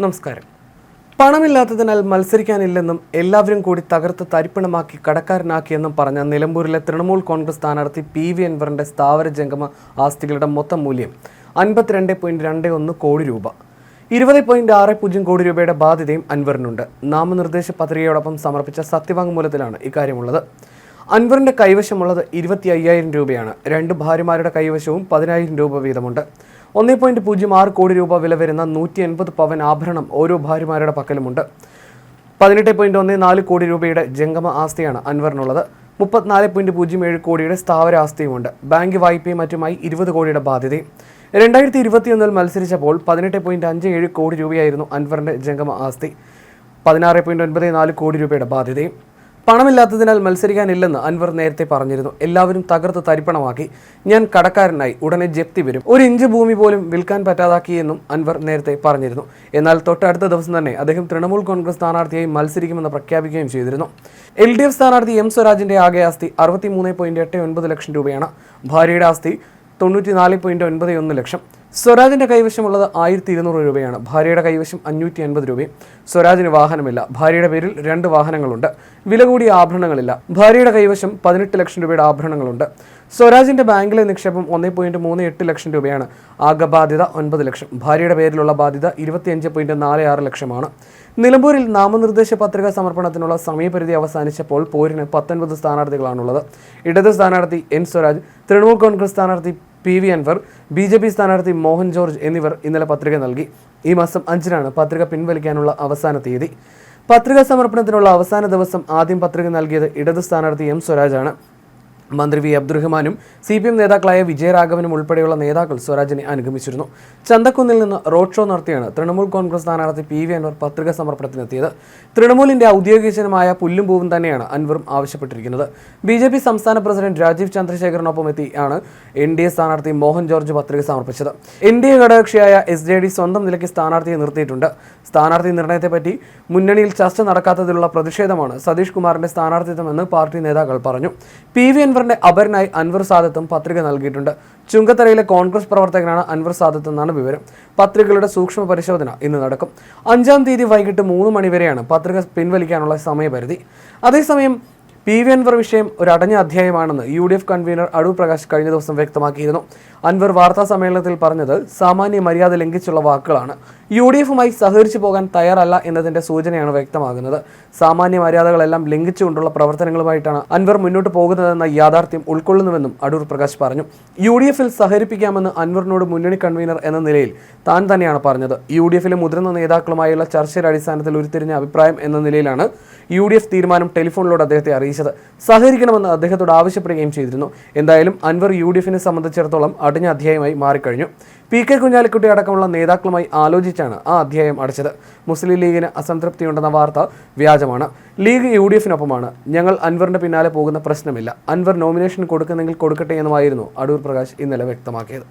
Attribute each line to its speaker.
Speaker 1: നമസ്കാരം. പണമില്ലാത്തതിനാൽ മത്സരിക്കാനില്ലെന്നും എല്ലാവരും കൂടി തകർത്ത് തരിപ്പണമാക്കി കടക്കാരനാക്കിയെന്നും പറഞ്ഞ നിലമ്പൂരിലെ തൃണമൂൽ കോൺഗ്രസ് സ്ഥാനാർത്ഥി പി വി അൻവറിന്റെ സ്ഥാവര ജംഗമ ആസ്തികളുടെ മൊത്തം മൂല്യം അൻപത്തിരണ്ട് പോയിന്റ് രണ്ട് ഒന്ന് കോടി രൂപ. ഇരുപത് പോയിന്റ് ആറ് പൂജ്യം കോടി രൂപയുടെ ബാധ്യതയും അൻവറിനുണ്ട്. നാമനിർദ്ദേശ പത്രികയോടൊപ്പം സമർപ്പിച്ച സത്യവാങ്മൂലത്തിലാണ് ഇക്കാര്യമുള്ളത്. അൻവറിന്റെ കൈവശമുള്ളത് ഇരുപത്തി അയ്യായിരം രൂപയാണ്. രണ്ട് ഭാര്യമാരുടെ കൈവശവും പതിനായിരം രൂപ വീതമുണ്ട്. ഒന്നേ പോയിന്റ് പൂജ്യം ആറ് കോടി രൂപ വില വരുന്ന നൂറ്റി എൺപത് പവൻ ആഭരണം ഓരോ ഭാര്യമാരുടെ പക്കലുമുണ്ട്. പതിനെട്ട് പോയിന്റ് ഒന്ന് നാല് കോടി രൂപയുടെ ജംഗമ ആസ്തിയാണ് അൻവറിനുള്ളത്. മുപ്പത്തിനാല് പോയിന്റ് പൂജ്യം ഏഴ് കോടിയുടെ സ്ഥാവര ആസ്തിയുമുണ്ട്. ബാങ്ക് വായ്പയും മറ്റുമായി ഇരുപത് കോടിയുടെ ബാധ്യതയും. രണ്ടായിരത്തി ഇരുപത്തിയൊന്നിൽ മത്സരിച്ചപ്പോൾ പതിനെട്ട് പോയിന്റ് അഞ്ച് ഏഴ് കോടി രൂപയായിരുന്നു അൻവറിന്റെ ജംഗമ ആസ്തി. പതിനാറ് പോയിന്റ് ഒൻപത് നാല് കോടി രൂപയുടെ ബാധ്യതയും. പണമില്ലാത്തതിനാൽ മത്സരിക്കാനില്ലെന്ന് അൻവർ നേരത്തെ പറഞ്ഞിരുന്നു. എല്ലാവരും തകർത്ത് തരിപ്പണമാക്കി. ഞാൻ കടക്കാരനായി ഉടനെ ജപ്തി വരും. ഒരു ഇഞ്ച് ഭൂമി പോലും വിൽക്കാൻ പറ്റാതാക്കിയെന്നും അൻവർ നേരത്തെ പറഞ്ഞിരുന്നു. എന്നാൽ തൊട്ടടുത്ത ദിവസം തന്നെ അദ്ദേഹം തൃണമൂൽ കോൺഗ്രസ് സ്ഥാനാർത്ഥിയായി മത്സരിക്കുമെന്ന് പ്രഖ്യാപിക്കുകയും ചെയ്തിരുന്നു. എൽ ഡി എഫ് സ്ഥാനാർത്ഥി എം സ്വരാജിന്റെ ആകെ ആസ്തി അറുപത്തിമൂന്ന് പോയിന്റ് എട്ട് ഒൻപത് ലക്ഷം രൂപയാണ്. ഭാര്യയുടെ ആസ്തി തൊണ്ണൂറ്റിനാല് പോയിന്റ് ഒൻപത് ഒന്ന് ലക്ഷം. സ്വരാജിന്റെ കൈവശമുള്ളത് ആയിരത്തി ഇരുന്നൂറ് രൂപയാണ്. ഭാര്യയുടെ കൈവശം അഞ്ഞൂറ്റി അൻപത് രൂപയും സ്വരാജിന് വാഹനമില്ല. ഭാര്യയുടെ പേരിൽ രണ്ട് വാഹനങ്ങളുണ്ട്. വില കൂടിയ ആഭരണങ്ങളില്ല. ഭാര്യയുടെ കൈവശം പതിനെട്ട് ലക്ഷം രൂപയുടെ ആഭരണങ്ങളുണ്ട്. സ്വരാജിന്റെ ബാങ്കിലെ നിക്ഷേപം ഒന്നേ പോയിന്റ് മൂന്ന് എട്ട് ലക്ഷം രൂപയാണ്. ആകെ ബാധ്യത ഒൻപത് ലക്ഷം. ഭാര്യയുടെ പേരിലുള്ള ബാധ്യത ഇരുപത്തിയഞ്ച് പോയിന്റ് നാല് ആറ് ലക്ഷമാണ്. നിലമ്പൂരിൽ നാമനിർദ്ദേശ പത്രിക സമർപ്പണത്തിനുള്ള സമയപരിധി അവസാനിച്ചപ്പോൾ പോരിന് പത്തൊൻപത് സ്ഥാനാർത്ഥികളാണുള്ളത്. ഇടത് സ്ഥാനാർത്ഥി എൻ സ്വരാജ് തൃണമൂൽ കോൺഗ്രസ് സ്ഥാനാർത്ഥി P V Anwar B J P സ്ഥാനാർത്ഥി മോഹൻ ജോർജ് എന്നിവർ ഇന്നലെ പത്രിക നൽകി. ഈ മാസം അഞ്ചിനാണ് പത്രിക പിൻവലിക്കാനുള്ള അവസാന തീയതി. പത്രിക സമർപ്പണത്തിനുള്ള അവസാന ദിവസം ആദ്യം പത്രിക നൽകിയത് ഇടത് സ്ഥാനാർത്ഥി എം സ്വരാജാണ്. മന്ത്രി വി അബ്ദുറഹ്മാനും സി പി എം നേതാക്കളായ വിജയരാഘവനും ഉൾപ്പെടെയുള്ള നേതാക്കൾ സ്വരാജിനെ അനുഗമിച്ചിരുന്നു. ചന്തക്കുന്നിൽ നിന്ന് റോഡ് ഷോ നടത്തിയാണ് തൃണമൂൽ കോൺഗ്രസ് സ്ഥാനാർത്ഥി പി വി അൻവർ പത്രിക സമർപ്പണത്തിനെത്തിയത്. തൃണമൂലിന്റെ ഔദ്യോഗിക ചിഹ്നമായ പുല്ലും പൂവും തന്നെയാണ് അൻവറും ആവശ്യപ്പെട്ടിരിക്കുന്നത്. ബി ജെ പി സംസ്ഥാന പ്രസിഡന്റ് രാജീവ് ചന്ദ്രശേഖറിനൊപ്പം എത്തിയാണ് എൻ ഡി എ സ്ഥാനാർത്ഥി മോഹൻ ജോർജ് പത്രിക സമർപ്പിച്ചത്. എൻ ഡി എ ഘടകകക്ഷിയായ എസ് ജെ ഡി സ്വന്തം നിലയ്ക്ക് സ്ഥാനാർത്ഥിയെ നിർത്തിയിട്ടുണ്ട്. സ്ഥാനാർത്ഥി നിർണയത്തെപ്പറ്റി മുന്നണിയിൽ ചർച്ച നടക്കാത്തതിലുള്ള പ്രതിഷേധമാണ് സതീഷ് കുമാറിന്റെ സ്ഥാനാർത്ഥിത്വമെന്ന് പാർട്ടി നേതാക്കൾ പറഞ്ഞു. പി വി അൻവറിന്റെ അപരനായി അൻവർ സാദത്തും പത്രിക നൽകിയിട്ടുണ്ട്. ചുങ്കത്തറയിലെ കോൺഗ്രസ് പ്രവർത്തകനാണ് അൻവർ സാദത്ത് എന്നാണ് വിവരം. പത്രികകളുടെ സൂക്ഷ്മ പരിശോധന ഇന്ന് നടക്കും. അഞ്ചാം തീയതി വൈകിട്ട് മൂന്ന് മണിവരെയാണ് പത്രിക പിൻവലിക്കാനുള്ള സമയപരിധി. അതേസമയം പി വി അൻവർ വിഷയം ഒരു അടഞ്ഞ അധ്യായമാണെന്ന് U D F convener Adoor Prakash കഴിഞ്ഞ ദിവസം വ്യക്തമാക്കിയിരുന്നു. അൻവർ വാർത്താ സമ്മേളനത്തിൽ പറഞ്ഞത് സാമാന്യ മര്യാദ ലംഘിച്ചുള്ള വാക്കുകളാണ്. യു ഡി എഫുമായി സഹകരിച്ചു പോകാൻ തയ്യാറല്ല എന്നതിന്റെ സൂചനയാണ് വ്യക്തമാകുന്നത്. സാമാന്യ മര്യാദകളെല്ലാം ലംഘിച്ചുകൊണ്ടുള്ള പ്രവർത്തനങ്ങളുമായിട്ടാണ് അൻവർ മുന്നോട്ട് പോകുന്നതെന്ന യാഥാർത്ഥ്യം ഉൾക്കൊള്ളുന്നുവെന്നും അടൂർ പ്രകാശ് പറഞ്ഞു. യു ഡി എഫിൽ സഹകരിപ്പിക്കാമെന്ന് അൻവറിനോട് മുന്നണി കൺവീനർ എന്ന നിലയിൽ താൻ തന്നെയാണ് പറഞ്ഞത്. യു ഡി എഫിലെ മുതിർന്ന നേതാക്കളുമായുള്ള ചർച്ചയുടെ അടിസ്ഥാനത്തിൽ ഉരുത്തിരിഞ്ഞ അഭിപ്രായം എന്ന നിലയിലാണ് യു ഡി എഫ് തീരുമാനം ടെലിഫോണിലൂടെ അദ്ദേഹത്തെ അറിയിച്ചത്. സഹകരിക്കണമെന്ന് അദ്ദേഹത്തോട് ആവശ്യപ്പെടുകയും ചെയ്തിരുന്നു. എന്തായാലും അൻവർ യു ഡി എഫിനെ സംബന്ധിച്ചിടത്തോളം അടിഞ്ഞ അധ്യായമായി മാറിക്കഴിഞ്ഞു. പി കെ കുഞ്ഞാലിക്കുട്ടി അടക്കമുള്ള നേതാക്കളുമായി ആലോചിച്ചാണ് ആ അധ്യായം അടച്ചത്. മുസ്ലിം ലീഗിന് അസംതൃപ്തിയുണ്ടെന്ന വാർത്ത വ്യാജമാണ്. ലീഗ് യു ഡി എഫിനൊപ്പമാണ്. ഞങ്ങൾ അൻവറിന്റെ പിന്നാലെ പോകുന്ന പ്രശ്നമില്ല. അൻവർ നോമിനേഷൻ കൊടുക്കുന്നെങ്കിൽ കൊടുക്കട്ടെ എന്നുമായിരുന്നു അടൂർ പ്രകാശ് ഇന്നലെ വ്യക്തമാക്കിയത്.